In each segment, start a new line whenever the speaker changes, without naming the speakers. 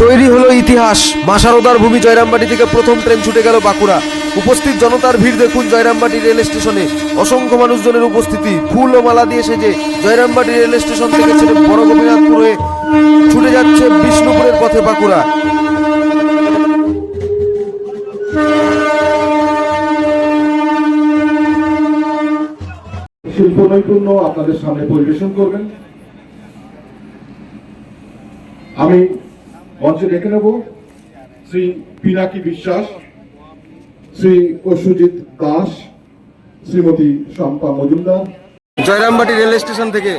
তৈরি হলো ইতিহাস। মাসারোদার ভূমি জয়রামবাটি থেকে প্রথম ট্রেন ছুটে গেল বাঁকুড়া। উপস্থিত জনতার ভিড় দেখুন জয়রামবাটি রেল স্টেশনে। অসংখ্য মানুষজনের উপস্থিতি। ফুল ও মালা দিয়ে সেজে জয়রামবাটি রেল স্টেশন থেকে ছেড়ে বড় গোপীনাথপুর হয়ে ছুটে যাচ্ছে বিষ্ণুপুরের পথে বাঁকুড়া।
শিল্প নৈপুণ্য আপনাদের সামনে পরিবেশন করবেন। আমি মঞ্চে ডেকে নেব। শ্রী পিনাকি বিশ্বাস শ্রী অশ্বজিৎ দাস শ্রীমতী শম্পা মজুমদার।
জয়রামবাটি রেল স্টেশন থেকে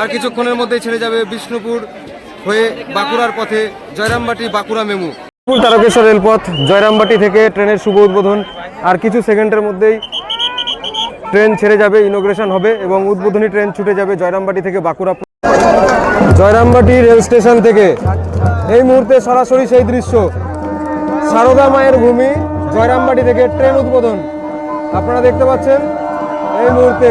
আর কিছুক্ষণের মধ্যেই ছেড়ে যাবে বিষ্ণুপুর হয়ে বাঁকুড়ার পথে জয়রামবাটি বাঁকুড়া মেমু।
তারকেশ্বর রেলপথ জয়রামবাটি থেকে ট্রেনের শুভ উদ্বোধন। আর কিছু সেকেন্ডের মধ্যেই ট্রেন ছেড়ে যাবে ইনোগ্রেশন হবে এবং উদ্বোধনী ট্রেন ছুটে যাবে জয়রামবাটি থেকে বাঁকুড়া। জয়রামবাটি রেল স্টেশন থেকে এই মুহূর্তে সরাসরি সেই দৃশ্য। সারদা মায়ের ভূমি, জয়রামবাটি থেকে ট্রেন উদ্বোধন। আপনারা দেখতে পাচ্ছেন, এই মুহূর্তে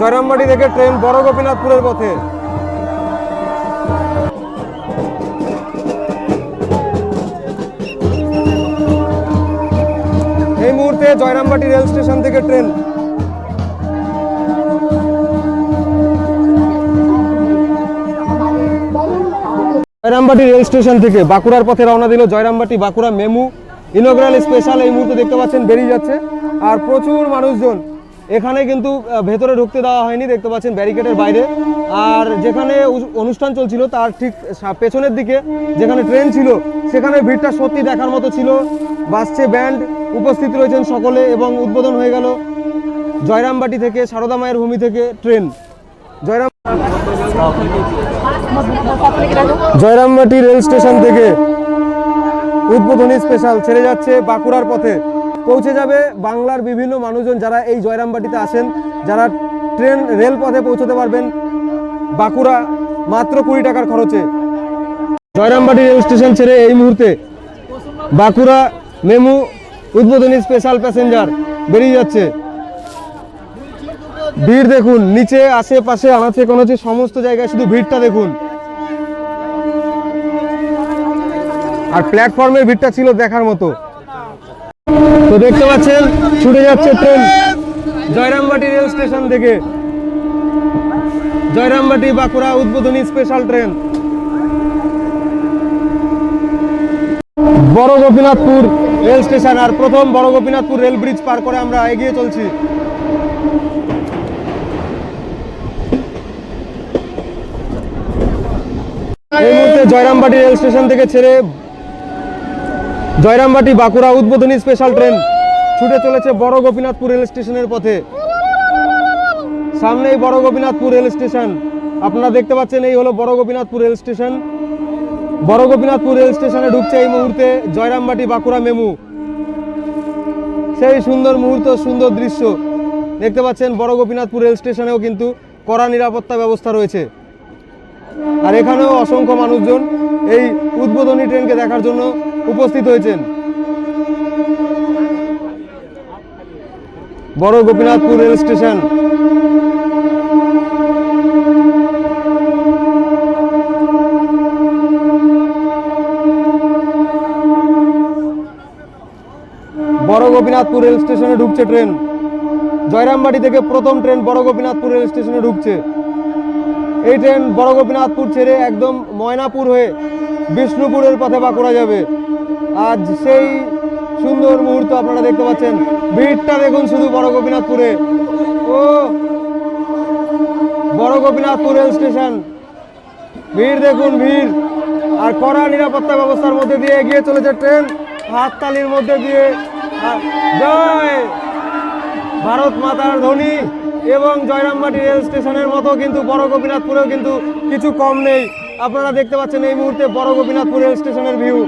জয়রামবাটি থেকে ট্রেন বড় গোপীনাথপুরের পথে। এই মুহূর্তে জয়রামবাটি রেল স্টেশন থেকে ট্রেন জয়রামবাটি রেল স্টেশন থেকে বাঁকুড়ার পথে রওনা দিল Jayrambati, Bankura MEMU. Inaugural special এই মুহূর্তে দেখতে পাচ্ছেন, বেরিয়ে যাচ্ছে। আর প্রচুর মানুষজন এখানে কিন্তু ভেতরে ঢুকতে দেওয়া হয়নি, দেখতে পাচ্ছেন ব্যারিকেডের বাইরে। আর যেখানে অনুষ্ঠান চলছিল, তার ঠিক পেছনের দিকে যেখানে ট্রেন ছিল, সেখানে ভিড়টা সত্যি দেখার মতো ছিল। বাসছে ব্যান্ড উপস্থিত রয়েছেন সকলে এবং উদ্বোধন হয়ে গেল জয়রামবাটি থেকে সারদা মায়ের ভূমি থেকে train Jayram Jayrambati rail station থেকে উদ্বোধনী স্পেশাল ছেড়ে যাচ্ছে বাঁকুড়ার পথে। পৌঁছে যাবে বাংলার বিভিন্ন মানুষজন যারা এই জয়রামবাটিতে আসেন যারা ট্রেন রেল পথে পৌঁছতে পারবেন বাঁকুড়া মাত্র কুড়ি টাকার খরচে। জয়রামবাটি রেল স্টেশন ছেড়ে এই মুহূর্তে বাঁকুড়া মেমু উদ্বোধনী স্পেশাল প্যাসেঞ্জার বেরিয়ে যাচ্ছে। ভিড় দেখুন, নিচে, আশেপাশে আনাচে কোনাচে সমস্ত জায়গায় শুধু ভিড়টা দেখুন। আর প্ল্যাটফর্মের ভিড়টা ছিল দেখার মতো। তো দেখতে পাচ্ছেন, ছুটে যাচ্ছে ট্রেন জয়রামবাটি রেল স্টেশন থেকে। জয়রামবাটি বাঁকুড়া উদ্বোধনী স্পেশাল ট্রেন বড় গোপীনাথপুর রেল স্টেশন আর প্রথম বড় গোপীনাথপুর রেল ব্রিজ পার করে আমরা এগিয়ে চলছি। এই মুহূর্তে জয়রামবাটি রেল স্টেশন থেকে ছেড়ে জয়রামবাটি বাঁকুড়া উদ্বোধনী স্পেশাল ট্রেন ছুটে চলেছে বড় গোপীনাথপুর রেল স্টেশনের পথে। সামনেই বড় গোপীনাথপুর রেল স্টেশন আপনারা দেখতে পাচ্ছেন এই হলো বড় গোপীনাথপুর রেল স্টেশন বড় গোপীনাথপুর রেল স্টেশনে ঢুকছে এই মুহূর্তে জয়রামবাটি বাঁকুড়া মেমু। সেই সুন্দর মুহূর্ত, সুন্দর দৃশ্য। দেখতে পাচ্ছেন বড় গোপীনাথপুর রেল স্টেশনেও কিন্তু কড়া নিরাপত্তা ব্যবস্থা রয়েছে। আর এখানেও অসংখ্য মানুষজন এই উদ্বোধনী ট্রেনকে দেখার জন্য উপস্থিত হয়েছেন। বড় গোপীনাথপুর রেল স্টেশন। বড় গোপীনাথপুর রেল স্টেশনে ঢুকছে ট্রেন। জয়রামবাটি থেকে প্রথম ট্রেন বড় গোপীনাথপুর রেল স্টেশনে ঢুকছে। এই ট্রেন বড় গোপীনাথপুর ছেড়ে একদম ময়নাপুর হয়ে বিষ্ণুপুরের পথে বাঁকুড়া যাবে। আজ সেই সুন্দর মুহূর্ত আপনারা দেখতে পাচ্ছেন। ভিড়টা দেখুন শুধু বড় গোপীনাথপুরে। ও, বড় গোপীনাথপুর রেল স্টেশন। ভিড় দেখুন, ভিড়। আর কড়া নিরাপত্তা ব্যবস্থার মধ্যে দিয়ে এগিয়ে চলেছে ট্রেন। হাততালির মধ্যে দিয়ে জয়! ভারত মাতার ধ্বনি এবং জয়রামবাটি রেল স্টেশনের মতো কিন্তু বড় গোপীনাথপুরেও কিন্তু কিছু কম নেই। আপনারা দেখতে পাচ্ছেন এই মুহূর্তে বড় গোপীনাথপুর রেল স্টেশনের ভিউ।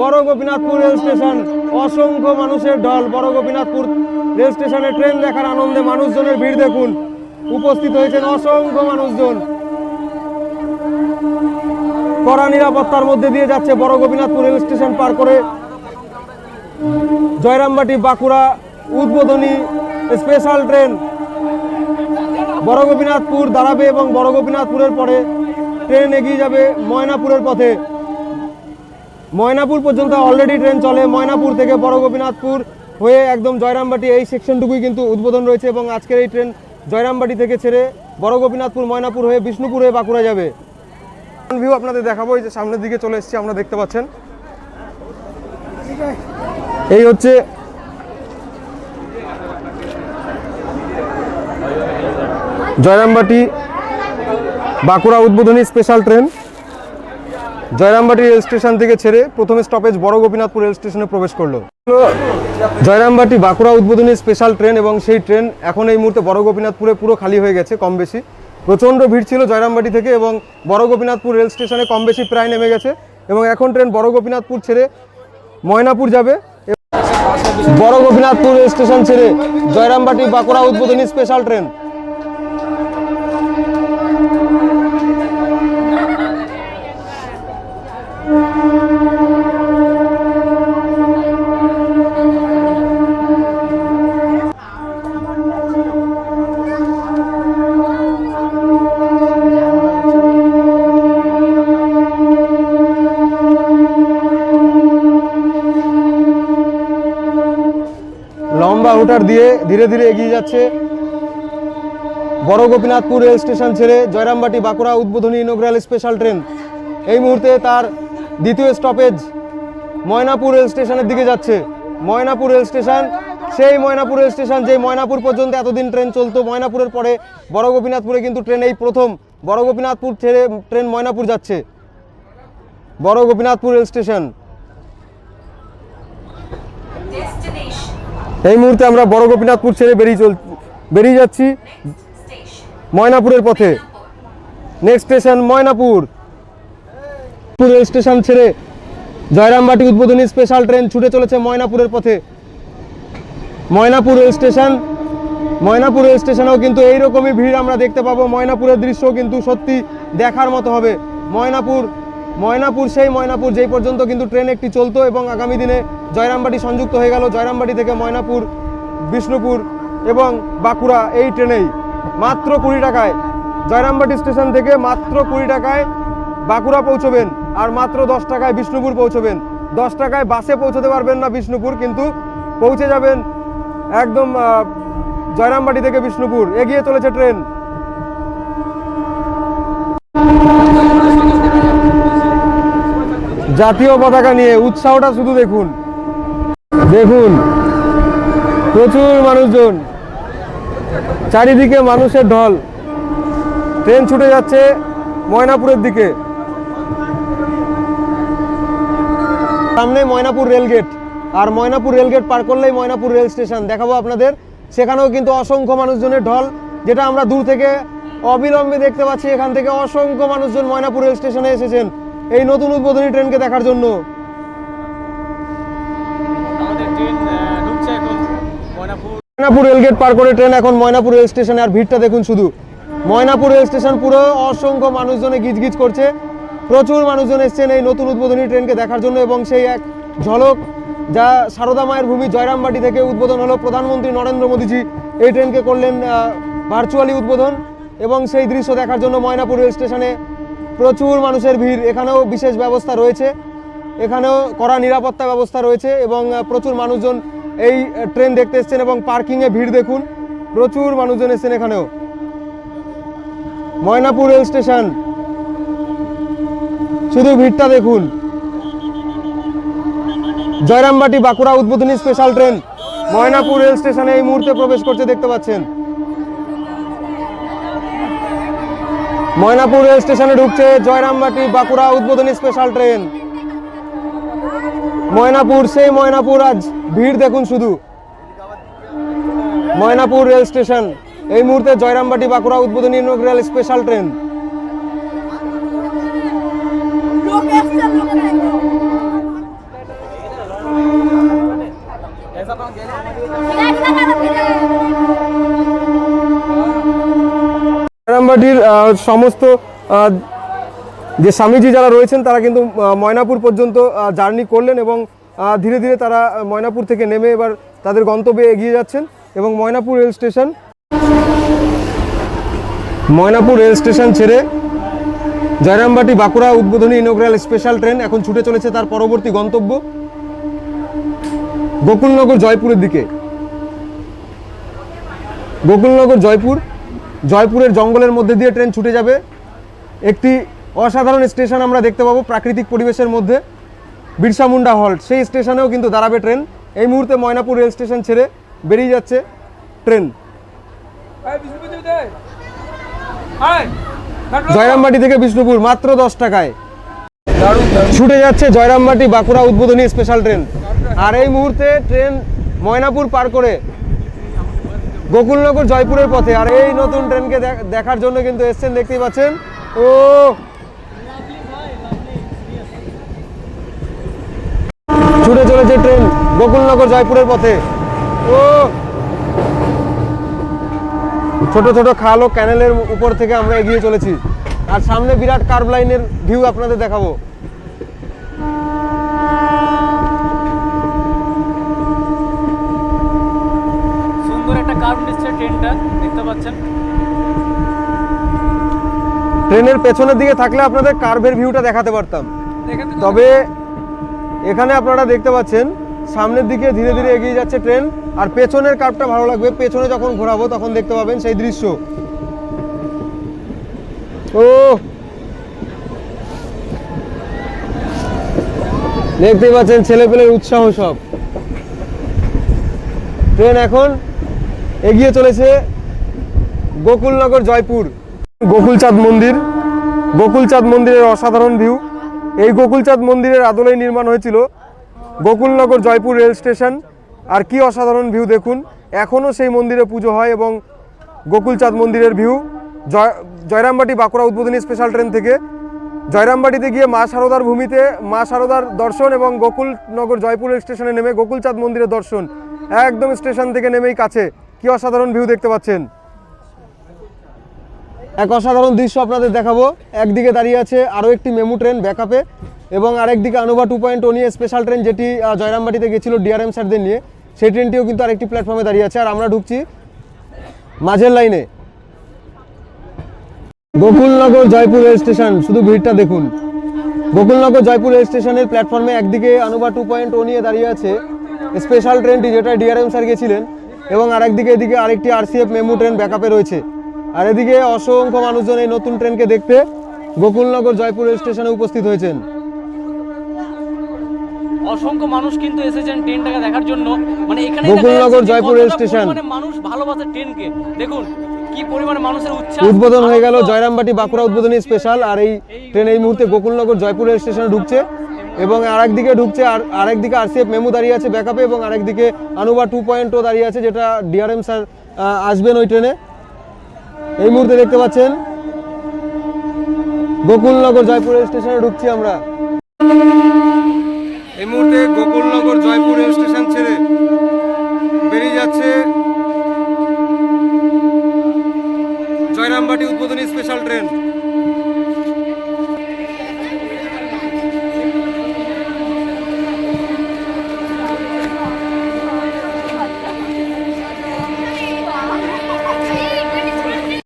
বড় গোপীনাথপুর রেল স্টেশন। অসংখ্য মানুষের ঢল। বড় গোপীনাথপুর রেল স্টেশনে ট্রেন দেখার আনন্দে মানুষজনের ভিড় দেখুন। উপস্থিত হয়েছেন অসংখ্য মানুষজন। কড়া নিরাপত্তার মধ্যে দিয়ে যাচ্ছে বড় গোপীনাথপুর রেল স্টেশন পার করে জয়রামবাটি বাঁকুড়া উদ্বোধনী স্পেশাল ট্রেন। বড় গোপীনাথপুর দাঁড়াবে এবং বড় গোপীনাথপুরের পরে ট্রেন এগিয়ে যাবে ময়নাপুরের পথে। ময়নাপুর পর্যন্ত অলরেডি ট্রেন চলে। ময়নাপুর থেকে বড় গোপীনাথপুর হয়ে একদম জয়রামবাটি এই সেকশনটুকুই কিন্তু উদ্বোধন রয়েছে এবং আজকের এই ট্রেন জয়রামবাটি থেকে ছেড়ে বড় গোপীনাথপুর, ময়নাপুর হয়ে বিষ্ণুপুর হয়ে বাঁকুড়া যাবে। ভিউ আপনাদের দেখাবো, এই যে সামনের দিকে চলে এসেছি আমরা, দেখতে পাচ্ছেন। এই হচ্ছে জয়রামবাটি বাঁকুড়া উদ্বোধনী special train Jayrambati rail station থেকে ছেড়ে প্রথমে স্টপেজ বড় গোপীনাথপুর রেল স্টেশনে প্রবেশ করল। জয়রামবাটি বাঁকুড়া উদ্বোধনী স্পেশাল ট্রেন এবং সেই ট্রেন এখন এই মুহূর্তে বড় গোপীনাথপুরে পুরো খালি হয়ে গেছে কম বেশি। প্রচণ্ড ভিড় ছিল জয়রামবাটি থেকে এবং বড় গোপীনাথপুর রেল স্টেশনে কম বেশি প্রায় নেমে গেছে এবং এখন ট্রেন বড় গোপীনাথপুর ছেড়ে ময়নাপুর যাবে। বড় গোপীনাথপুর রেল স্টেশন ছেড়ে জয়রামবাটি বাঁকুড়া উদ্বোধনী স্পেশাল ট্রেন হুটার দিয়ে ধীরে ধীরে এগিয়ে যাচ্ছে। বড় গোপীনাথপুর রেল স্টেশন ছেড়ে জয়রামবাটি বাঁকুড়া উদ্বোধনী ইনোগ্রাল স্পেশাল ট্রেন। এই মুহূর্তে তার দ্বিতীয় স্টপেজ ময়নাপুর রেল স্টেশনের দিকে যাচ্ছে। ময়নাপুর রেল স্টেশন, সেই ময়নাপুর রেল স্টেশন যে ময়নাপুর পর্যন্ত এতদিন ট্রেন চলতো, ময়নাপুরের পরে বড় গোপীনাথপুরে কিন্তু ট্রেন এই প্রথম। বড় গোপীনাথপুর ছেড়ে ট্রেন ময়নাপুর যাচ্ছে। বড় গোপীনাথপুর রেল স্টেশন এই মুহূর্তে আমরা বড় গোপীনাথপুর ছেড়ে বেরিয়ে চল বেরিয়ে যাচ্ছি ময়নাপুরের পথে। Next station Maynapur. Rail station ছেড়ে জয়রামবাটি উদ্বোধনী স্পেশাল ট্রেন ছুটে চলেছে ময়নাপুরের পথে। Maynapur rail station Maynapur rail স্টেশনেও কিন্তু এইরকমই ভিড় আমরা দেখতে পাবো। ময়নাপুরের দৃশ্য কিন্তু সত্যি দেখার মতো হবে। ময়নাপুর ময়নাপুর, সেই ময়নাপুর যেই পর্যন্ত কিন্তু ট্রেন একটি চলতো এবং আগামী দিনে জয়রামবাটি সংযুক্ত হয়ে গেল। জয়রামবাটি থেকে ময়নাপুর, বিষ্ণুপুর এবং বাঁকুড়া এই ট্রেনেই মাত্র কুড়ি টাকায় জয়রামবাটি স্টেশন থেকে মাত্র কুড়ি টাকায় বাঁকুড়া পৌঁছবেন আর মাত্র দশ টাকায় বিষ্ণুপুর পৌঁছবেন। দশ টাকায় বাসে পৌঁছতে পারবেন না বিষ্ণুপুর, কিন্তু পৌঁছে যাবেন একদম জয়রামবাটি থেকে বিষ্ণুপুর। এগিয়ে চলেছে ট্রেন জাতীয় পতাকা নিয়ে উৎসাহটা শুধু দেখুন। দেখুন, প্রচুর মানুষজন। চারিদিকে মানুষের ঢল। ট্রেন ছুটে যাচ্ছে ময়নাপুরের দিকে। সামনে ময়নাপুর রেলগেট। আর ময়নাপুর রেলগেট পার করলেই ময়নাপুর রেল স্টেশন। দেখাবো আপনাদের। সেখানেও কিন্তু অসংখ্য মানুষজনের ঢল, যেটা আমরা দূর থেকে অবিলম্বে দেখতে পাচ্ছি। এখান থেকে অসংখ্য মানুষজন ময়নাপুর রেল স্টেশনে এসেছেন। এই নতুন উদ্বোধনী ট্রেনকে দেখার জন্য।
ময়নাপুর।
রেলগেট পার করে ট্রেন এখন ময়নাপুর রেল স্টেশনে। আর ভিড়টা দেখুন শুধু। ময়নাপুর রেল স্টেশন পুরো অসংখ্য মানুষজনে গিজগিজ করছে। প্রচুর মানুষজন এসছেন এই নতুন উদ্বোধনী ট্রেনকে দেখার জন্য এবং সেই এক ঝলক যা সারদা মায়ের ভূমি জয়রামবাটি থেকে উদ্বোধন হলো। প্রধানমন্ত্রী নরেন্দ্র মোদীজি এই ট্রেনকে করলেন ভার্চুয়ালি উদ্বোধন এবং সেই দৃশ্য দেখার জন্য ময়নাপুর রেল স্টেশনে প্রচুর মানুষের ভিড়। এখানেও বিশেষ ব্যবস্থা রয়েছে। এখানেও কড়া নিরাপত্তা ব্যবস্থা রয়েছে এবং প্রচুর মানুষজন এই ট্রেন দেখতে এসছেন এবং পার্কিংয়ে ভিড় দেখুন। প্রচুর মানুষজন এসছেন এখানেও। Maynapur rail station. শুধু ভিড়টা দেখুন। জয়রামবাটি বাঁকুড়া উদ্বোধনী স্পেশাল ট্রেন ময়নাপুর রেল স্টেশনে এই মুহূর্তে প্রবেশ করছে, দেখতে পাচ্ছেন। ময়নাপুর রেল স্টেশনে ঢুকছে জয়রামবাটি বাঁকুড়া উদ্বোধনী স্পেশাল ট্রেন ময়নাপুর, সেই ময়নাপুর, আজ ভিড় দেখুন শুধু। ময়নাপুর রেল স্টেশন, এই মুহূর্তে জয়রামবাটি বাঁকুড়া উদ্বোধনী রেল স্পেশাল ট্রেন জয়রামবাটির সমস্ত যে স্বামীজি যারা রয়েছেন, তারা কিন্তু ময়নাপুর পর্যন্ত জার্নি করলেন এবং ধীরে ধীরে তারা ময়নাপুর থেকে নেমে এবার তাদের গন্তব্যে এগিয়ে যাচ্ছেন এবং Maynapur rail station, Maynapur rail station ছেড়ে জয়রামবাটি বাঁকুড়া উদ্বোধনী ইনোগ্রাল স্পেশাল ট্রেন এখন ছুটে চলেছে তার পরবর্তী গন্তব্য গোকুলনগর জয়পুরের দিকে। গোকুলনগর জয়পুর জয়পুরের জঙ্গলের মধ্যে দিয়ে ট্রেন ছুটে যাবে। একটি অসাধারণ স্টেশন আমরা দেখতে পাবো প্রাকৃতিক পরিবেশের মধ্যে। বিরসা মুন্ডা হল্ট সেই স্টেশনেও কিন্তু দাঁড়াবে ট্রেন। এই মুহূর্তে ময়নাপুর রেল স্টেশন ছেড়ে বেরিয়ে যাচ্ছে ট্রেন। জয়রামবাটি থেকে বিষ্ণুপুর, মাত্র দশ টাকায়। ছুটে যাচ্ছে জয়রামবাটি বাঁকুড়া উদ্বোধনী স্পেশাল ট্রেন আর এই মুহূর্তে ট্রেন ময়নাপুর পার করে গোকুলনগর জয়পুরের পথে। আর এই নতুন ট্রেনকে দেখ- দেখার জন্য কিন্তু এসছেন, দেখতেই পাচ্ছেন। ও! ছুটে চলেছে ট্রেন গোকুলনগর জয়পুরের পথে। ও! ছোট ছোট খাল ও ক্যানেলের উপর থেকে আমরা এগিয়ে চলেছি। আর সামনে বিরাট কার্ভ লাইনের ভিউ আপনাদের দেখাবো
সুন্দর একটা দিচ্ছে ট্রেনটা দেখতে পাচ্ছেন।
ট্রেনের পেছনের দিকে থাকলে আপনাদের কার্ভের ভিউটা দেখাতে পারতাম। তবে এখানে আপনারা দেখতে পাচ্ছেন সামনের দিকে ধীরে ধীরে এগিয়ে যাচ্ছে ট্রেন আর পেছনের কার্ভটা ভালো লাগবে। পেছনে যখন ঘোরাবো তখন দেখতে পাবেন সেই দৃশ্য। ও! দেখতেই পাচ্ছেন ছেলেপেলের উৎসাহ সব। ট্রেন এখন এগিয়ে চলেছে গোকুলনগর জয়পুর। গোকুলচাঁদ মন্দির, গোকুলচাঁদ মন্দিরের অসাধারণ ভিউ এই গোকুলচাঁদ মন্দিরের আদলেই নির্মাণ হয়েছিল গোকুলনগর জয়পুর রেল স্টেশন। আর কি অসাধারণ ভিউ দেখুন, এখনও সেই মন্দিরে পুজো হয় এবং গোকুলচাঁদ মন্দিরের ভিউ জয় জয়রামবাটি বাঁকুড়া উদ্বোধনী স্পেশাল ট্রেন থেকে। জয়রামবাটিতে গিয়ে মা সারদার ভূমিতে মা সারদার দর্শন এবং গোকুলনগর জয়পুর রেল স্টেশনে নেমে গোকুলচাঁদ মন্দিরের দর্শন। একদম স্টেশন থেকে নেমেই কাছে। কি অসাধারণ ভিউ দেখতে পাচ্ছেন? এক অসাধারণ দৃশ্য আপনাদের দেখাবো। একদিকে দাঁড়িয়ে আছে আরও একটি মেমু ট্রেন ব্যাকআপে এবং আরেকদিকে আনোভা টু পয়েন্ট ও নিয়ে স্পেশাল ট্রেন যেটি জয়রামবাটিতে গেছিল ডিআরএম স্যারদের নিয়ে, সেই ট্রেনটিও কিন্তু আরেকটি প্ল্যাটফর্মে দাঁড়িয়ে আছে। আর আমরা ঢুকছি মাঝের লাইনে গোকুলনগর জয়পুর রেল স্টেশন, শুধু ভিড়টা দেখুন। গোকুলনগর জয়পুর রেল স্টেশনের প্ল্যাটফর্মে একদিকে আনোভা টু পয়েন্ট ও নিয়ে দাঁড়িয়ে আছে স্পেশাল ট্রেনটি যেটা ডিআরএম স্যার গেছিলেন। এবং আরেকদিকে এদিকে আরেকটি আরসিএফ মেমু ট্রেন ব্যাকআপে রয়েছে। আর এদিকে অসংখ্য মানুষজন এই নতুন ট্রেনকে দেখতে গোকুলনগর জয়পুর রেল স্টেশনে উপস্থিত হয়েছেন।
অসংখ্য মানুষ কিন্তু এসেছেন ট্রেনটাকে দেখার জন্য। মানে এখানে
গোকুলনগর জয়পুর স্টেশন।
মানে মানুষ ভালোবাসে ট্রেনকে দেখুন কি পরিমাণে মানুষের উচ্ছ্বাস।
উদ্বোধন হয়ে গেল জয়রামবাটি বাঁকুড়া উদ্বোধনী স্পেশাল আর এই ট্রেন এই মুহূর্তে গোকুলনগর জয়পুর রেল স্টেশনে ঢুকছে। এবং আরেকদিকে ঢুকছে, আর আরেকদিকে আরসিএফ মেমু দাঁড়িয়ে আছে ব্যাকআপে এবং আরেকদিকে আনুবা টু পয়েন্ট ও দাঁড়িয়ে আছে, যেটা ডিআরএম স্যার আসবেন ওই ট্রেনে এই মুহূর্তে দেখতে পাচ্ছেন, গোকুলনগর জয়পুর স্টেশনে ঢুকছি আমরা। এই মুহূর্তে গোকুলনগর জয়পুর স্টেশন ছেড়ে বেরিয়ে যাচ্ছে জয়রামবাটি উদ্বোধনী স্পেশাল ট্রেন